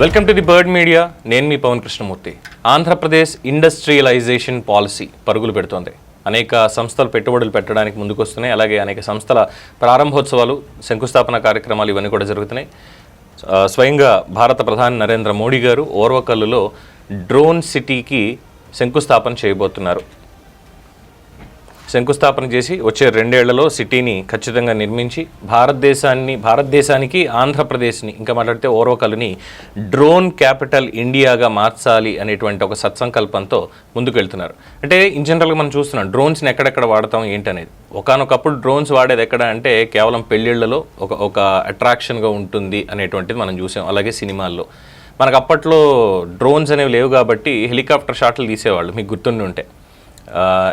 Welcome to the bird media నేను మీ Pavan Krishnamurthy. Andhra Pradesh industrialisation policy పరుగులు పెడుతోంది. అనేక సంస్థలు పెట్టుబడులు పెట్టడానికి ముందుకొస్తున్నాయి. అలాగే అనేక సంస్థల ప్రారంభోత్సవాలు శంకుస్థాపన కార్యక్రమాలు ఇవన్నీ కూడా జరుగుతున్నాయి. స్వయంగా భారత ప్రధాని నరేంద్ర మోడీ గారు ఓర్వకల్లులో డ్రోన్ సిటీకి శంకుస్థాపన చేయబోతున్నారు. శంకుస్థాపన చేసి వచ్చే రెండేళ్ళలో సిటీని ఖచ్చితంగా నిర్మించి భారతదేశాన్ని భారతదేశానికి ఆంధ్రప్రదేశ్ని ఇంకా మాట్లాడితే ఓర్వకలుని డ్రోన్ క్యాపిటల్ ఇండియాగా మార్చాలి అనేటువంటి ఒక సత్సంకల్పంతో ముందుకు వెళ్తున్నారు అంటే ఇన్ జనరల్గా మనం చూస్తున్నాం డ్రోన్స్ని ఎక్కడెక్కడ వాడతాం ఏంటనేది. ఒకనొకప్పుడు డ్రోన్స్ వాడేది ఎక్కడ అంటే కేవలం పెళ్ళిళ్ళలో ఒక ఒక అట్రాక్షన్గా ఉంటుంది అనేటువంటిది మనం చూసాం అలాగే సినిమాల్లో. మనకు అప్పట్లో డ్రోన్స్ అనేవి లేవు కాబట్టి హెలికాప్టర్ షాట్లు తీసేవాళ్ళు మీకు గుర్తుండి ఉంటే.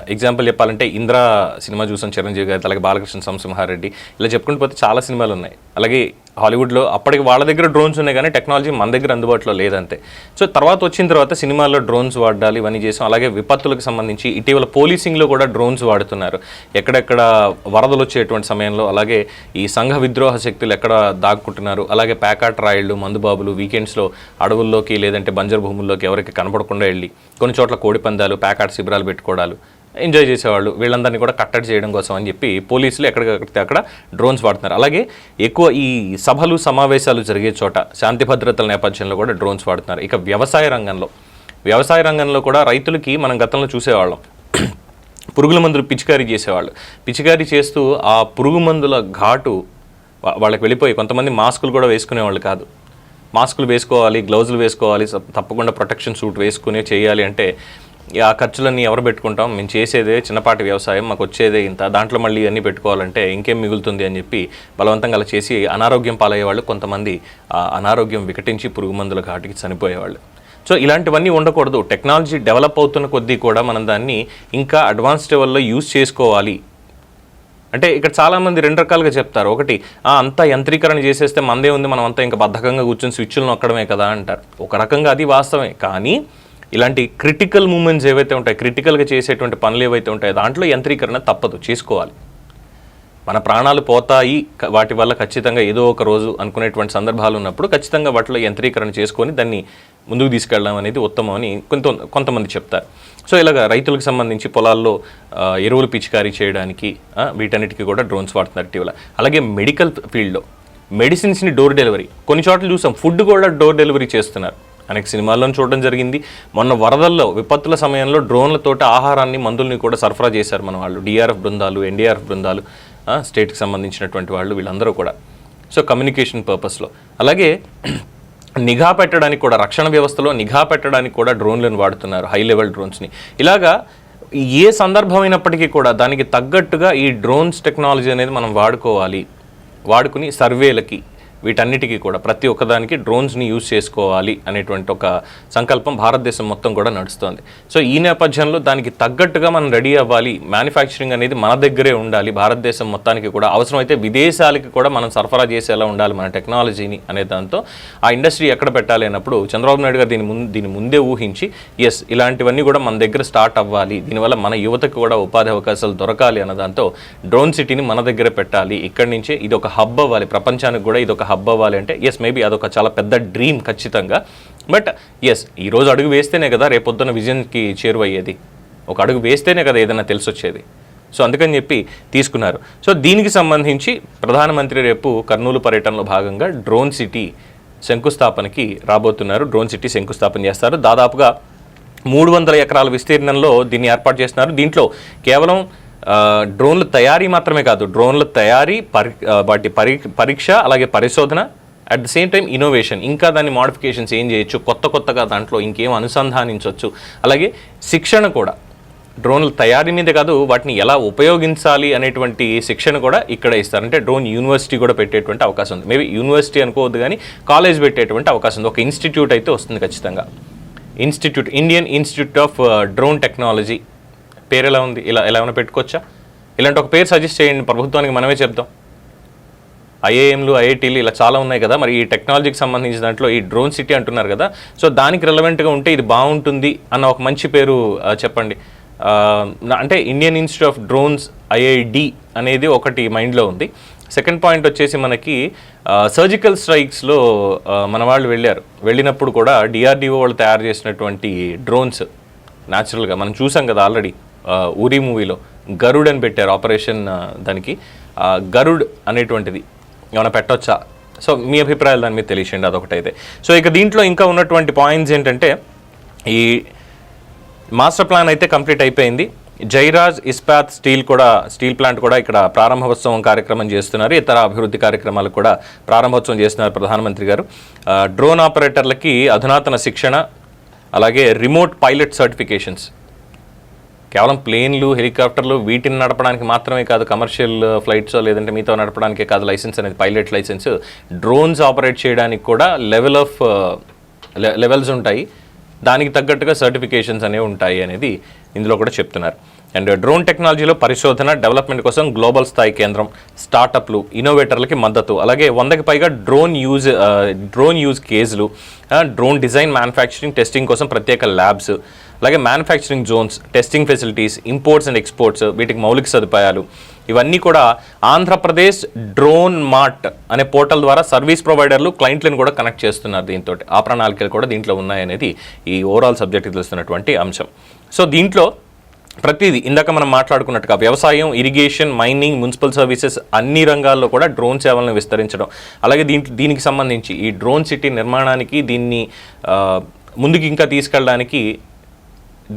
ఎగ్జాంపుల్ చెప్పాలంటే ఇంద్ర సినిమా చూసాం చిరంజీవి గారి అలాగే బాలకృష్ణ సంసింహారెడ్డి. ఇలా చెప్పుకుంటూ పోతే చాలా సినిమాలు ఉన్నాయి. అలాగే హాలీవుడ్లో అప్పటికి వాళ్ళ దగ్గర డ్రోన్స్ ఉన్నాయి కానీ టెక్నాలజీ మన దగ్గర అందుబాటులో లేదంతే. సో తర్వాత వచ్చిన తర్వాత సినిమాల్లో డ్రోన్స్ వాడాలి ఇవన్నీ చేసాం. అలాగే విపత్తులకు సంబంధించి ఇటీవల పోలీసింగ్లో కూడా డ్రోన్స్ వాడుతున్నారు. ఎక్కడెక్కడ వరదలు వచ్చేటువంటి సమయంలో అలాగే ఈ సంఘ విద్రోహ శక్తులు ఎక్కడ దాక్కుంటున్నారు. అలాగే ప్యాకాట్ రాయిళ్ళు మందుబాబులు వీకెండ్స్లో అడవుల్లోకి లేదంటే బంజర్ భూముల్లోకి ఎవరికి కనపడకుండా వెళ్ళి కొన్ని చోట్ల కోడి పందాలు ప్యాకాట్ శిబిరాలు పెట్టుకోవడాలు ఎంజాయ్ చేసేవాళ్ళు. వీళ్ళందరినీ కూడా కట్టడి చేయడం కోసం అని చెప్పి పోలీసులు ఎక్కడికక్కడితే అక్కడ డ్రోన్స్ వాడుతున్నారు. అలాగే ఎక్కువ ఈ సభలు సమావేశాలు జరిగే చోట శాంతి భద్రతల నేపథ్యంలో కూడా డ్రోన్స్ వాడుతున్నారు. ఇక వ్యవసాయ రంగంలో. వ్యవసాయ రంగంలో కూడా రైతులకి మనం గతంలో చూసేవాళ్ళం. పురుగుల మందులు పిచికారీ చేసేవాళ్ళు. పిచికారీ చేస్తూ ఆ పురుగు మందుల ఘాటు వాళ్ళకి వెళ్ళిపోయి కొంతమంది మాస్కులు కూడా వేసుకునేవాళ్ళు కాదు. మాస్కులు వేసుకోవాలి గ్లౌజులు వేసుకోవాలి స- తప్పకుండా ప్రొటెక్షన్ సూట్ వేసుకునే చేయాలి అంటే ఆ ఖర్చులన్నీ ఎవరు పెట్టుకుంటాం? మేము చేసేదే చిన్నపాటి వ్యవసాయం మాకు వచ్చేదే ఇంత. దాంట్లో మళ్ళీ అన్నీ పెట్టుకోవాలంటే ఇంకేం మిగులుతుంది అని చెప్పి బలవంతంగా అలా చేసి అనారోగ్యం పాలయ్యేవాళ్ళు కొంతమంది. ఆ అనారోగ్యం వికటించి పురుగు మందుల ఘాటుకి చనిపోయేవాళ్ళు. సో ఇలాంటివన్నీ ఉండకూడదు. టెక్నాలజీ డెవలప్ అవుతున్న కొద్దీ కూడా మనం దాన్ని ఇంకా అడ్వాన్స్ లెవెల్లో యూజ్ చేసుకోవాలి. అంటే ఇక్కడ చాలామంది రెండు రకాలుగా చెప్తారు. ఒకటి అంతా యంత్రీకరణ చేసేస్తే మందే ఉంది మనం అంతా ఇంకా బద్ధకంగా కూర్చొని స్విచ్లు నొక్కడమే కదా అంటారు. ఒక రకంగా అది వాస్తవమే. కానీ ఇలాంటి క్రిటికల్ మూమెంట్స్ ఏవైతే ఉంటాయి క్రిటికల్గా చేసేటువంటి పనులు ఏవైతే ఉంటాయో దాంట్లో యంత్రీకరణ తప్పదు చేసుకోవాలి. మన ప్రాణాలు పోతాయి వాటి వల్ల ఖచ్చితంగా ఏదో ఒక రోజు అనుకునేటువంటి సందర్భాలు ఉన్నప్పుడు ఖచ్చితంగా వాటిలో యంత్రీకరణ చేసుకొని దాన్ని ముందుకు తీసుకెళ్ళడం అనేది ఉత్తమం అని కొంత కొంతమంది చెప్తారు. సో ఇలాగ రైతులకు సంబంధించి పొలాల్లో ఎరువులు పిచికారీ చేయడానికి వీటన్నిటికీ కూడా డ్రోన్స్ వాడుతున్నారు ఇటీవల. అలాగే మెడికల్ ఫీల్డ్లో మెడిసిన్స్ని డోర్ డెలివరీ కొన్ని చోట్ల చూసాం ఫుడ్ కూడా డోర్ డెలివరీ చేస్తున్నారు. అనేక సినిమాల్లో చూడడం జరిగింది. మొన్న వరదల్లో విపత్తుల సమయంలో డ్రోన్లతోటి ఆహారాన్ని మందుల్ని కూడా సరఫరా చేశారు మన వాళ్ళు. డిఆర్ఎఫ్ బృందాలు ఎన్డీఆర్ఎఫ్ బృందాలు స్టేట్కి సంబంధించినటువంటి వాళ్ళు వీళ్ళందరూ కూడా. సో కమ్యూనికేషన్ పర్పస్లో. అలాగే నిఘా పెట్టడానికి కూడా రక్షణ వ్యవస్థలో నిఘా పెట్టడానికి కూడా డ్రోన్లను వాడుతున్నారు హై లెవెల్ డ్రోన్స్ని. ఇలాగా ఏ సందర్భం అయినప్పటికీ కూడా దానికి తగ్గట్టుగా ఈ డ్రోన్స్ టెక్నాలజీ అనేది మనం వాడుకోవాలి. వాడుకుని సర్వేలకి వీటన్నిటికీ కూడా ప్రతి ఒక్కదానికి డ్రోన్స్ని యూజ్ చేసుకోవాలి అనేటువంటి ఒక సంకల్పం భారతదేశం మొత్తం కూడా నడుస్తోంది. సో ఈ నేపథ్యంలో దానికి తగ్గట్టుగా మనం రెడీ అవ్వాలి. మ్యానుఫ్యాక్చరింగ్ అనేది మన దగ్గరే ఉండాలి. భారతదేశం మొత్తానికి కూడా అవసరమైతే విదేశాలకి కూడా మనం సరఫరా చేసేలా ఉండాలి మన టెక్నాలజీని అనే దాంతో. ఆ ఇండస్ట్రీ ఎక్కడ పెట్టాలి అన్నప్పుడు చంద్రబాబు నాయుడు గారు దీని ముందు దీని ముందే ఊహించి ఎస్ ఇలాంటివన్నీ కూడా మన దగ్గర స్టార్ట్ అవ్వాలి. దీనివల్ల మన యువతకు కూడా ఉపాధి అవకాశాలు దొరకాలి అన్న దాంతో డ్రోన్ సిటీని మన దగ్గర పెట్టాలి. ఇక్కడి నుంచే ఇది ఒక హబ్ అవ్వాలి. ప్రపంచానికి కూడా ఇది ఒక హబ్ అవ్వాలి అంటే ఎస్ మేబీ అదొక చాలా పెద్ద డ్రీమ్ ఖచ్చితంగా. బట్ ఎస్ ఈరోజు అడుగు వేస్తేనే కదా రేపొద్దున విజన్కి చేరువయ్యేది. ఒక అడుగు వేస్తేనే కదా ఏదైనా తెలిసొచ్చేది. సో అందుకని చెప్పి తీసుకున్నారు. సో దీనికి సంబంధించి ప్రధానమంత్రి రేపు కర్నూలు పర్యటనలో భాగంగా డ్రోన్ సిటీ శంకుస్థాపనకి రాబోతున్నారు. డ్రోన్ సిటీ శంకుస్థాపన చేస్తారు. దాదాపుగా మూడు వందల ఎకరాల విస్తీర్ణంలో దీన్ని ఏర్పాటు చేస్తున్నారు. దీంట్లో కేవలం డ్రోన్ల తయారీ మాత్రమే కాదు డ్రోన్ల తయారీ పరి వాటి పరీ పరీక్ష అలాగే పరిశోధన at the same time innovation ఇంకా దాని మోడిఫికేషన్స్ ఏం చేయొచ్చు కొత్త కొత్తగా దాంట్లో ఇంకేం అనుసంధానించవచ్చు అలాగే శిక్షణ కూడా. డ్రోన్ల తయారీ మీద కాదు వాటిని ఎలా ఉపయోగించాలి అనేటువంటి శిక్షణ కూడా ఇక్కడ ఇస్తారు. అంటే డ్రోన్ యూనివర్సిటీ కూడా పెట్టేటువంటి అవకాశం ఉంది. మేబీ యూనివర్సిటీ అనుకోవద్దు కానీ కాలేజ్ పెట్టేటువంటి అవకాశం ఉంది. ఒక ఇన్స్టిట్యూట్ అయితే వస్తుంది ఖచ్చితంగా. Institute Indian institute of drone technology. పేరు ఎలా ఉంది? ఇలా ఎలా ఏమైనా పెట్టుకోవచ్చా? ఇలాంటి ఒక పేరు సజెస్ట్ చేయండి. ప్రభుత్వానికి మనమే చెప్తాం ఐఏఎంలు ఐఐటీలు ఇలా చాలా ఉన్నాయి కదా. మరి ఈ టెక్నాలజీకి సంబంధించిన దాంట్లో ఈ డ్రోన్ సిటీ అంటున్నారు కదా. సో దానికి రిలవెంట్గా ఉంటే ఇది బాగుంటుంది అన్న ఒక మంచి పేరు చెప్పండి. అంటే Indian institute of drones IID అనేది ఒకటి మైండ్లో ఉంది. సెకండ్ పాయింట్ వచ్చేసి మనకి సర్జికల్ స్ట్రైక్స్లో మన వాళ్ళు వెళ్ళారు. వెళ్ళినప్పుడు కూడా డిఆర్డిఓ వాళ్ళు తయారు చేసినటువంటి డ్రోన్స్ న్యాచురల్గా మనం చూసాం కదా ఆల్రెడీ. ఉరి మూవీలో గరుడ్ అని పెట్టారు ఆపరేషన్ దానికి. గరుడ్ అనేటువంటిది ఏమైనా పెట్టొచ్చా? సో మీ అభిప్రాయాలు దాని మీద తెలియచేయండి అదొకటైతే. సో ఇక దీంట్లో ఇంకా ఉన్నటువంటి పాయింట్స్ ఏంటంటే ఈ మాస్టర్ ప్లాన్ అయితే కంప్లీట్ అయిపోయింది. జైరాజ్ ఇస్పాత్ స్టీల్ కూడా స్టీల్ ప్లాంట్ కూడా ఇక్కడ ప్రారంభోత్సవం కార్యక్రమం చేస్తున్నారు. ఇతర అభివృద్ధి కార్యక్రమాలు కూడా ప్రారంభోత్సవం చేస్తున్నారు ప్రధానమంత్రి గారు. డ్రోన్ ఆపరేటర్లకి అధునాతన శిక్షణ అలాగే రిమోట్ పైలట్ సర్టిఫికేషన్స్. కేవలం ప్లేన్లు హెలికాప్టర్లు వీటిని నడపడానికి మాత్రమే కాదు కమర్షియల్ ఫ్లైట్స్ uh, లేదంటే మీతో నడపడానికే కాదు లైసెన్స్ అనేది పైలట్ లైసెన్స్ డ్రోన్స్ ఆపరేట్ చేయడానికి కూడా లెవెల్ ఆఫ్ లెవెల్స్ ఉంటాయి. దానికి తగ్గట్టుగా సర్టిఫికేషన్స్ అనేవి ఉంటాయి అనేది ఇందులో కూడా చెప్తున్నారు. అండ్ డ్రోన్ టెక్నాలజీలో పరిశోధన డెవలప్మెంట్ కోసం గ్లోబల్ స్థాయి కేంద్రం స్టార్టప్లు ఇన్నోవేటర్లకి మద్దతు. అలాగే వందకి పైగా డ్రోన్ యూజ్ డ్రోన్ యూజ్ కేసులు డ్రోన్ డిజైన్ మ్యానుఫ్యాక్చరింగ్ టెస్టింగ్ కోసం ప్రత్యేక ల్యాబ్స్ అలాగే manufacturing zones testing facilities imports and exports వీటికి మౌలిక సదుపాయాలు. ఇవన్నీ కూడా ఆంధ్రప్రదేశ్ డ్రోన్ మార్ట్ అనే పోర్టల్ ద్వారా సర్వీస్ ప్రొవైడర్లు క్లయింట్లను కూడా కనెక్ట్ చేస్తున్నారు దీంతో ఆ ప్రణాళికలు కూడా దీంట్లో ఉన్నాయనేది ఈ ఓవరాల్ సబ్జెక్ట్కి తెలుస్తున్నటువంటి అంశం. సో దీంట్లో ప్రతిదీ ఇందాక మనం మాట్లాడుకున్నట్టుగా వ్యవసాయం ఇరిగేషన్ మైనింగ్ మున్సిపల్ సర్వీసెస్ అన్ని రంగాల్లో కూడా డ్రోన్ సేవలను విస్తరించడం. అలాగే దీంట్లో దీనికి సంబంధించి ఈ డ్రోన్ సిటీ నిర్మాణానికి దీన్ని ముందుకు ఇంకా తీసుకెళ్ళడానికి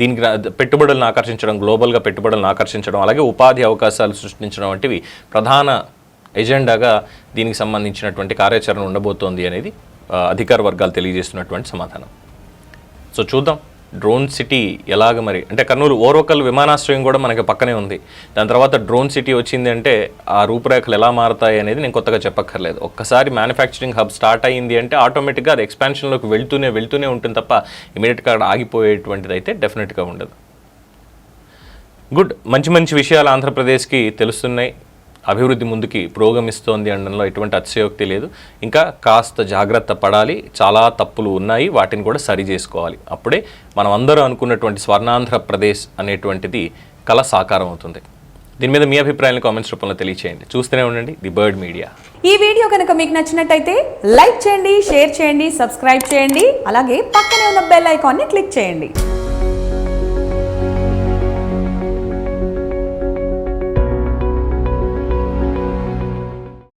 దీనికి పెట్టుబడులను ఆకర్షించడం గ్లోబల్గా పెట్టుబడులను ఆకర్షించడం అలాగే ఉపాధి అవకాశాలు సృష్టించడం వంటివి ప్రధాన ఎజెండాగా దీనికి సంబంధించినటువంటి కార్యాచరణ ఉండబోతోంది అనేది అధికార వర్గాలు తెలియజేస్తున్నటువంటి సమాధానం. సో చూద్దాం. డ్రోన్ సిటీ ఎలాగ మరి? అంటే కర్నూలు ఓరోకల్ విమానాశ్రయం కూడా మనకి పక్కనే ఉంది. దాని తర్వాత డ్రోన్ సిటీ వచ్చింది అంటే ఆ రూపురేఖలు ఎలా మారుతాయి అనేది నేను కొత్తగా చెప్పక్కర్లేదు. ఒక్కసారి మ్యానుఫ్యాక్చరింగ్ హబ్ స్టార్ట్ అయ్యింది అంటే ఆటోమేటిక్గా అది ఎక్స్పాన్షన్లోకి వెళ్తూనే వెళ్తూనే ఉంటుంది తప్ప ఇమీడియట్గా అక్కడ ఆగిపోయేటువంటిది అయితే డెఫినెట్గా ఉండదు. గుడ్ మంచి మంచి విషయాలు ఆంధ్రప్రదేశ్కి తెలుస్తున్నాయి. అభివృద్ధి ముందుకి పురోగమిస్తోంది అనడంలో ఎటువంటి అతిశయోక్తి లేదు. ఇంకా కాస్త జాగ్రత్త పడాలి. చాలా తప్పులు ఉన్నాయి. వాటిని కూడా సరి చేసుకోవాలి. అప్పుడే మనం అందరూ అనుకున్నటువంటి స్వర్ణాంధ్రప్రదేశ్ అనేటువంటిది కళ సాకారం అవుతుంది. దీని మీద మీ అభిప్రాయాలను కామెంట్స్ రూపంలో తెలియచేయండి. చూస్తూనే ఉండండి ది బర్డ్ మీడియా. ఈ వీడియో కనుక మీకు నచ్చినట్టయితే లైక్ చేయండి షేర్ చేయండి సబ్స్క్రైబ్ చేయండి. అలాగే పక్కనే ఉన్న బెల్ ఐకాన్ని క్లిక్ చేయండి.